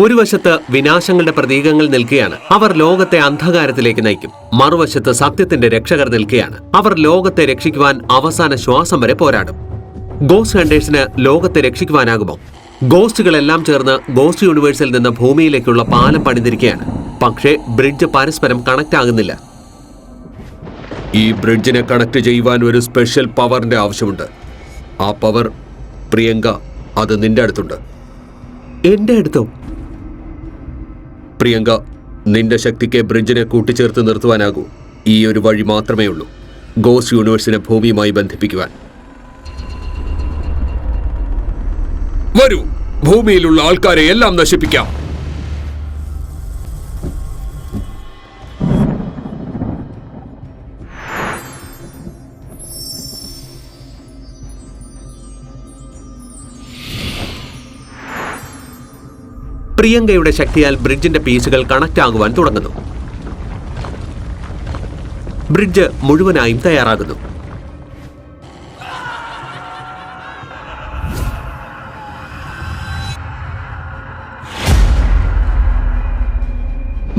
ഒരു വശത്ത് വിനാശങ്ങളുടെ പ്രതീകങ്ങൾ നിൽക്കുകയാണ് അവർ ലോകത്തെ അന്ധകാരത്തിലേക്ക് നയിക്കും. മറുവശത്ത് സത്യത്തിന്റെ രക്ഷകർ നിൽക്കുകയാണ് അവർ ലോകത്തെ രക്ഷിക്കുവാൻ അവസാന ശ്വാസം വരെ പോരാടും. ഗോസ്റ്റ് ഹണ്ടേഴ്സിന് ലോകത്തെ രക്ഷിക്കുവാനാകുമോ? ഗോസ്റ്റുകളെല്ലാം ചേർന്ന് ഗോസ്റ്റ് യൂണിവേഴ്സിൽ നിന്ന് ഭൂമിയിലേക്കുള്ള പാലം പണിതിരിക്കുകയാണ് പക്ഷേ ബ്രിഡ്ജ് പരസ്പരം കണക്ട് ആകുന്നില്ല ഈ ബ്രിഡ്ജിനെ കണക്ട് ചെയ്യുവാൻ ഒരു സ്പെഷ്യൽ പവറിന്റെ ആവശ്യമുണ്ട്. ആ പവർ പ്രിയങ്ക അത് നിന്റെ അടുത്തുണ്ട്. എന്റെ അടുത്തോ? പ്രിയങ്ക നിന്റെ ശക്തിക്ക് ബ്രിഡ്ജിനെ കൂട്ടിച്ചേർത്ത് നിർത്തുവാനാകൂ. ഈ ഒരു വഴി മാത്രമേ ഉള്ളൂ. ഗോസ് യൂണിവേഴ്സിനെ ഭൂമിയുമായി ബന്ധിപ്പിക്കുവാൻ. വരൂ. ഭൂമിയിലുള്ള ആൾക്കാരെ എല്ലാം നശിപ്പിക്കാം. പ്രിയങ്കയുടെ ശക്തിയാൽ ബ്രിഡ്ജിന്റെ പീസുകൾ കണക്ട് ആകുവാൻ തുടങ്ങുന്നു. ബ്രിഡ്ജ് മുഴുവനായും തയ്യാറാകുന്നു.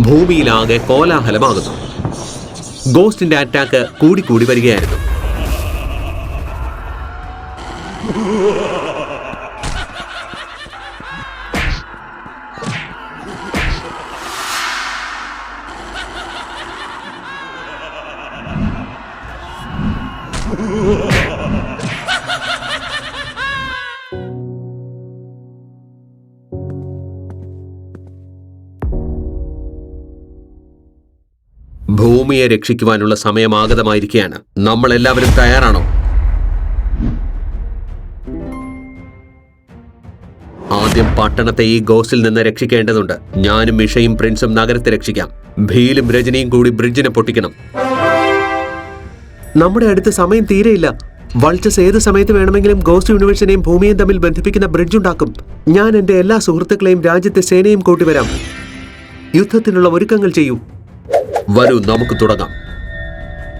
ഭൂമിയിലാകെ കോലാഹലമാകുന്നു. ഗോസ്റ്റിന്റെ അറ്റാക്ക് കൂടിക്കൂടി വരികയായിരുന്നു. ഭൂമിയെ രക്ഷിക്കുവാനുള്ള സമയമാഗതമായിരിക്കുകയാണ് നമ്മൾ എല്ലാവരും തയ്യാറാണോ? ആദ്യം പട്ടണത്തെ ഈ ഗോസിൽ നിന്ന് രക്ഷിക്കേണ്ടതുണ്ട്. ഞാനും മിഷയും പ്രിൻസും നഗരത്തെ രക്ഷിക്കാം. ഭീലും രജനിയും കൂടി ബ്രിഡ്ജിനെ പൊട്ടിക്കണം. നമ്മുടെ അടുത്ത് സമയം തീരെയില്ല. വൾച്ചസ് ഏത് സമയത്ത് വേണമെങ്കിലും ഗോസ്റ്റ് യൂണിവേഴ്സിനെയും ഭൂമിയും തമ്മിൽ ബന്ധിപ്പിക്കുന്ന ബ്രിഡ്ജ് ഉണ്ടാക്കും. ഞാൻ എന്റെ എല്ലാ സുഹൃത്തുക്കളെയും രാജ്യത്തെ സേനയും കൂട്ടിവരാം യുദ്ധത്തിനുള്ള ഒരുക്കങ്ങൾ ചെയ്യൂ. വരൂ നമുക്ക് തുടങ്ങാം.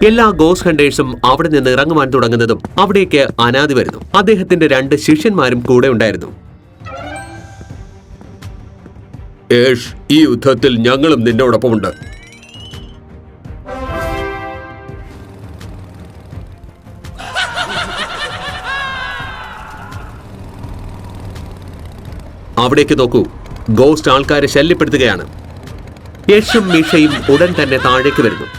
എല്ലാ ഗോസ് ഹണ്ടേഴ്സും അവിടെ നിന്ന് ഇറങ്ങുവാൻ തുടങ്ങുന്നതും അവിടേക്ക് അനാദി വരുന്നു. അദ്ദേഹത്തിന്റെ രണ്ട് ശിഷ്യന്മാരും കൂടെ ഉണ്ടായിരുന്നു. ഏഷ് ഈ യുദ്ധത്തിൽ ഞങ്ങളും നിന്നോടൊപ്പമുണ്ട്. അവിടേക്ക് നോക്കൂ. ഗോസ്റ്റ് ആൾക്കാരെ ശല്യപ്പെടുത്തുകയാണ്. യഷും മിഷയും ഉടൻ തന്നെ താഴേക്ക് വരുന്നു.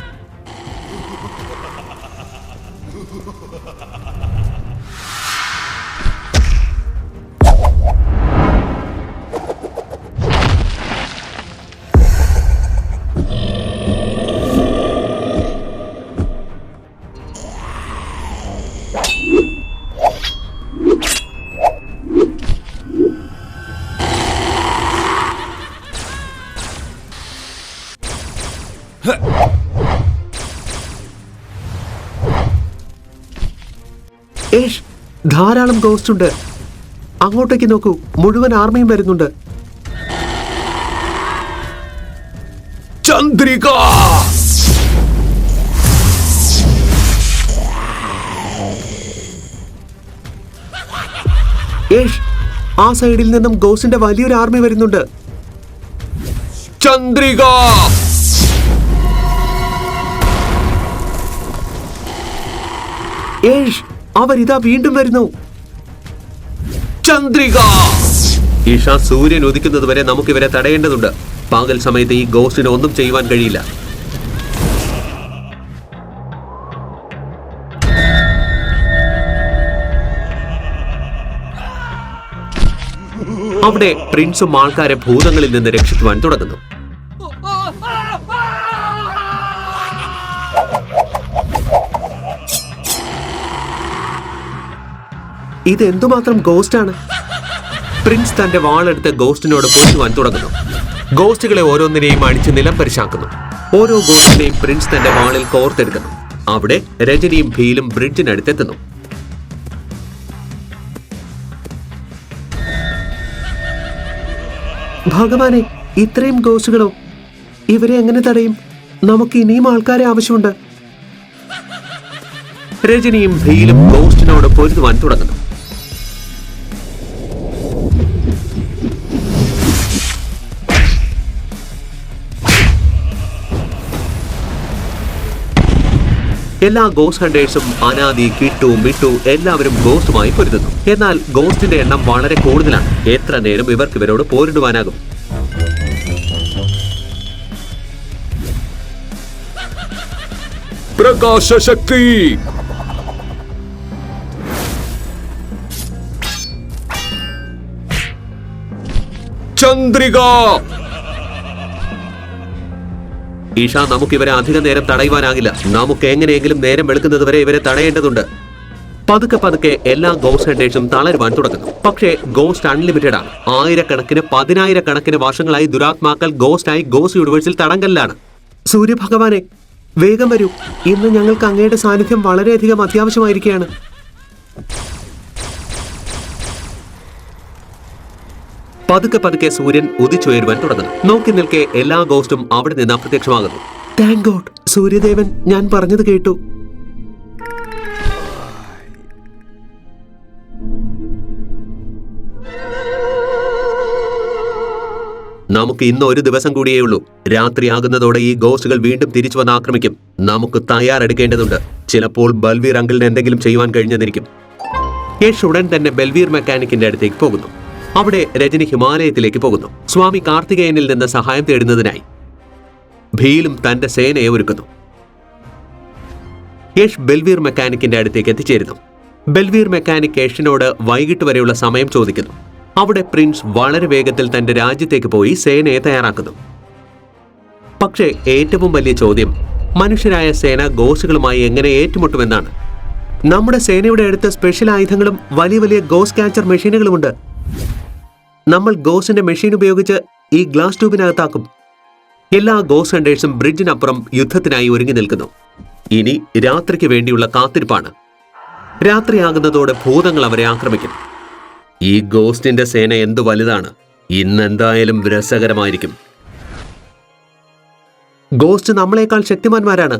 ഏഷ് ധാരാളം ഗോസ്റ്റ് ഉണ്ട്. അങ്ങോട്ടേക്ക് നോക്കൂ. മുഴുവൻ ആർമിയും വരുന്നുണ്ട്. ചന്ദ്രിക! ഏഷ് ആ സൈഡിൽ നിന്നും ഗോസിന്റെ വലിയൊരു ആർമി വരുന്നുണ്ട്. ചന്ദ്രിക! ഏഷ് അവരിതാ വീണ്ടും വരുന്നു. ചന്ദ്രിക! ഈഷ സൂര്യൻ ഉദിക്കുന്നത് വരെ നമുക്ക് ഇവരെ തടയേണ്ടതുണ്ട്. പകൽ സമയത്ത് ഈ ഗോസ്റ്റിന് ഒന്നും ചെയ്യുവാൻ കഴിയില്ല. അവിടെ പ്രിൻസും ആൾക്കാരെ ഭൂതങ്ങളിൽ നിന്ന് രക്ഷിക്കുവാൻ തുടങ്ങുന്നു. ഇത് എന്തുമാത്രം ഗോസ്റ്റാണ് പ്രിൻസ് തന്റെ വാളെടുത്ത് ഗോസ്റ്റിനോട് പൊട്ടുവാൻ തുടങ്ങുന്നു. ഗോസ്റ്റുകളെ ഓരോന്നിനെയും അടിച്ച് നിലം പരിശാക്കുന്നു. ഓരോ ഗോസ്റ്റിനെയും പ്രിൻസ് തന്റെ വാളിൽ കോർത്തെടുക്കുന്നു. അവിടെ രജനിയും ഭീലും ബ്രിഡ്ജിനടുത്തെത്തുന്നു. ഭഗവാനെ ഇത്രയും ഗോസ്റ്റുകളോ ഇവരെ എങ്ങനെ തടയും? നമുക്ക് ഇനിയും ആൾക്കാരെ ആവശ്യമുണ്ട്. രജനിയും ഭീലും ഗോസ്റ്റിനോട് പൊരുതുവാൻ തുടങ്ങുന്നു. എല്ലാ ഗോസ്റ്റ് ഹണ്ടേഴ്സും അനാദി കിട്ടു മിട്ടു എല്ലാവരും ഗോസ്റ്റുമായി പൊരുതുന്നു. എന്നാൽ ഗോസ്റ്റിന്റെ എണ്ണം വളരെ കൂടുതലാണ്. എത്ര നേരം ഇവർക്ക് ഇവരോട് പോരിടുവാനാകും? പ്രകാശശക്തി. ചന്ദ്രിക. ഈഷ നമുക്ക് ഇവരെ അധിക നേരം തടയുവാനാകില്ല. നമുക്ക് എങ്ങനെയെങ്കിലും നേരം വെളുക്കുന്നത് വരെ ഇവരെ തടയേണ്ടതുണ്ട്. പതുക്കെ പതുക്കെ എല്ലാ ഗോസ്റ്റ് ഹണ്ടേഴ്സും തളരുവാൻ തുടങ്ങുന്നു. പക്ഷേ ഗോസ്റ്റ് അൺലിമിറ്റഡ് ആണ്. ആയിരക്കണക്കിന് പതിനായിരക്കണക്കിന് വർഷങ്ങളായി ദുരാത്മാക്കൾ ഗോസ്റ്റായി ഗോസ്റ്റ് യൂണിവേഴ്സിൽ തടങ്കലിലാണ്. സൂര്യഭഗവാനെ വേഗം വരൂ. ഇന്ന് ഞങ്ങൾക്ക് അങ്ങയുടെ സാന്നിധ്യം വളരെയധികം അത്യാവശ്യമായിരിക്കുകയാണ്. പതുക്കെ പതുക്കെ സൂര്യൻ ഉദിച്ചുയരുവാൻ തുടങ്ങുന്നു. നോക്കി നിൽക്കെ എല്ലാ ഗോസ്റ്റും അവിടെ നിന്ന് അപ്രത്യക്ഷമാകുന്നു താങ്ക് ഗോഡ് സൂര്യദേവൻ ഞാൻ പറഞ്ഞത് കേട്ടു. നമുക്ക് ഇന്ന് ഒരു ദിവസം കൂടിയേ ഉള്ളൂ. രാത്രിയാകുന്നതോടെ ഈ ഗോസ്റ്റുകൾ വീണ്ടും തിരിച്ചു വന്ന് ആക്രമിക്കും. നമുക്ക് തയ്യാറെടുക്കേണ്ടതുണ്ട്. ചിലപ്പോൾ ബൽവീർ അങ്കിളിന് എന്തെങ്കിലും ചെയ്യുവാൻ കഴിഞ്ഞെന്നിരിക്കും. യേശ് ഉടൻ തന്നെ ബൽവീർ മെക്കാനിക്കിന്റെ അടുത്തേക്ക് പോകുന്നു. അവിടെ രജനി ഹിമാലയത്തിലേക്ക് പോകുന്നു. സ്വാമി കാർത്തികേയനിൽ നിന്ന് സഹായം തേടുന്നതിനായി ഭീലും തന്റെ സേനയെ ഒരുക്കുന്നു. യേഷ് ബെൽവീർ മെക്കാനിക്കിന്റെ അടുത്തേക്ക് എത്തിച്ചേരുന്നു. ബെൽവീർ മെക്കാനിക് യേഷിനോട് വൈകിട്ട് വരെയുള്ള സമയം ചോദിക്കുന്നു. അവിടെ പ്രിൻസ് വളരെ വേഗത്തിൽ തന്റെ രാജ്യത്തേക്ക് പോയി സേനയെ തയ്യാറാക്കുന്നു. പക്ഷേ ഏറ്റവും വലിയ ചോദ്യം മനുഷ്യരായ സേന ഗോസുകളുമായി എങ്ങനെ ഏറ്റുമുട്ടുമെന്നാണ്. നമ്മുടെ സേനയുടെ അടുത്ത് സ്പെഷ്യൽ ആയുധങ്ങളും വലിയ വലിയ ഗോസ് ക്യാച്ചർ മെഷീനുകളുമുണ്ട്. നമ്മൾ ഗോസിന്റെ മെഷീൻ ഉപയോഗിച്ച് ഈ ഗ്ലാസ് ട്യൂബിനകത്താക്കും. എല്ലാ ഗോസ് ഹണ്ടേഴ്സും ബ്രിഡ്ജിനപ്പുറം യുദ്ധത്തിനായി ഒരുങ്ങി നിൽക്കുന്നു. ഇനി രാത്രിക്ക് വേണ്ടിയുള്ള കാത്തിരിപ്പാണ്. രാത്രിയാകുന്നതോടെ ഭൂതങ്ങൾ അവരെ ആക്രമിക്കും. ഈ ഗോസ്റ്റിന്റെ സേന എന്തു വലുതാണ്? ഇന്നെന്തായാലും രസകരമായിരിക്കും. ഗോസ്റ്റ് നമ്മളെക്കാൾ ശക്തിമാന്മാരാണ്.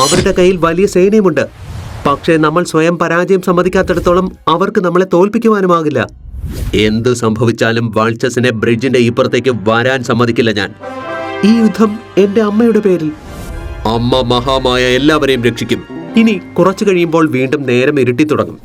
അവരുടെ കയ്യിൽ വലിയ സേനയുമുണ്ട്. പക്ഷേ നമ്മൾ സ്വയം പരാജയം സമ്മതിക്കാത്തിടത്തോളം അവർക്ക് നമ്മളെ തോൽപ്പിക്കുവാനുമാകില്ല. എന്ത് സംഭവിച്ചാലും വാൾച്ചസിനെ ബ്രിഡ്ജിന്റെ ഇപ്പുറത്തേക്ക് വരാൻ സമ്മതിക്കില്ല ഞാൻ. ഈ യുദ്ധം എന്റെ അമ്മയുടെ പേരിൽ. അമ്മ മഹാമായ എല്ലാവരെയും രക്ഷിക്കും. ഇനി കുറച്ചു കഴിയുമ്പോൾ വീണ്ടും നേരം ഇരുട്ടി തുടങ്ങും.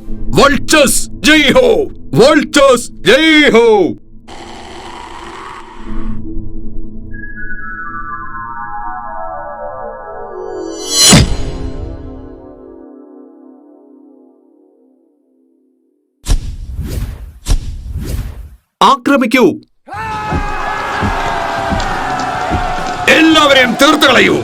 ആക്രമിക്കൂ. എല്ലാവരെയും തീർത്തു കളയൂ.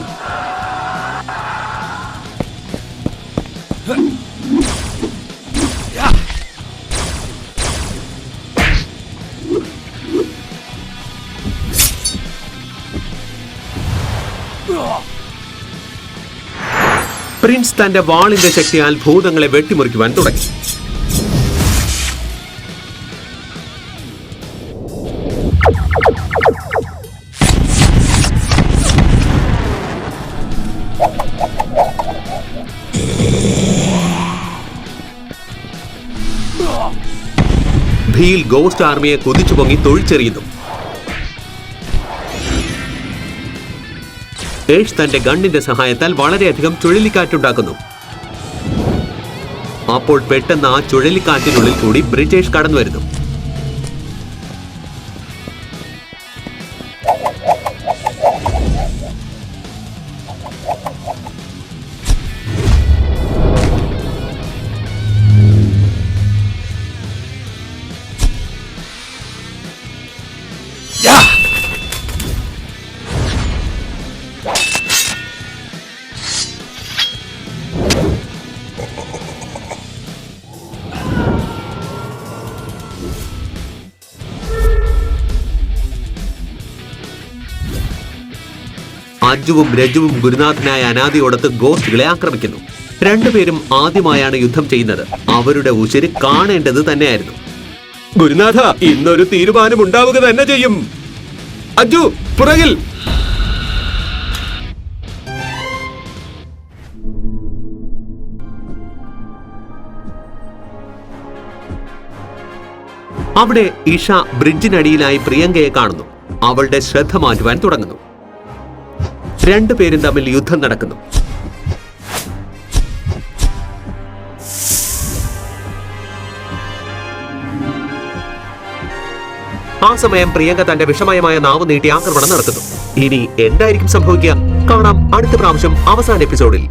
പ്രിൻസ് തന്റെ വാളിന്റെ ശക്തിയാൽ ഭൂതങ്ങളെ വെട്ടിമുറിക്കുവാൻ തുടങ്ങി. ഭീൽ ഗോസ്റ്റ് ആർമിയെ കൊതിച്ചു പൊങ്ങി തൊഴിച്ചെറിയുന്നു. ഏഷ് തന്റെ ഗണ്ണിന്റെ സഹായത്താൽ വളരെയധികം ചുഴലിക്കാറ്റുണ്ടാക്കുന്നു. അപ്പോൾ പെട്ടെന്ന് ആ ചുഴലിക്കാറ്റിനുള്ളിൽ കൂടി ബ്രിട്ടീഷ് കടന്നു വരുന്നു അജുവും രജുവും ഗുരുനാഥനായ അനാദിയോടത്ത് ഗോസ്റ്റുകളെ ആക്രമിക്കുന്നു. രണ്ടുപേരും ആദ്യമായാണ് യുദ്ധം ചെയ്യുന്നത്. അവരുടെ ഉശിര് കാണേണ്ടത് തന്നെയായിരുന്നു. ഗുരുനാഥ ഇന്നൊരു തീരുമാനം ഉണ്ടാവുക തന്നെ ചെയ്യും. അജു പുറകിൽ. അവിടെ ഇഷ ബ്രിഡ്ജിനടിയിലായി പ്രിയങ്കയെ കാണുന്നു. അവളുടെ ശ്രദ്ധ മാറ്റുവാൻ തുടങ്ങുന്നു. രണ്ടുപേരും തമ്മിൽ യുദ്ധം നടക്കുന്നു. ആ സമയം പ്രിയങ്ക തന്റെ വിഷമയമായ നാവ് നീട്ടി ആക്രമണം നടത്തുന്നു. ഇനി എന്തായിരിക്കും സംഭവിക്കുക? കാണാം അടുത്ത പ്രാവശ്യം അവസാന എപ്പിസോഡിൽ.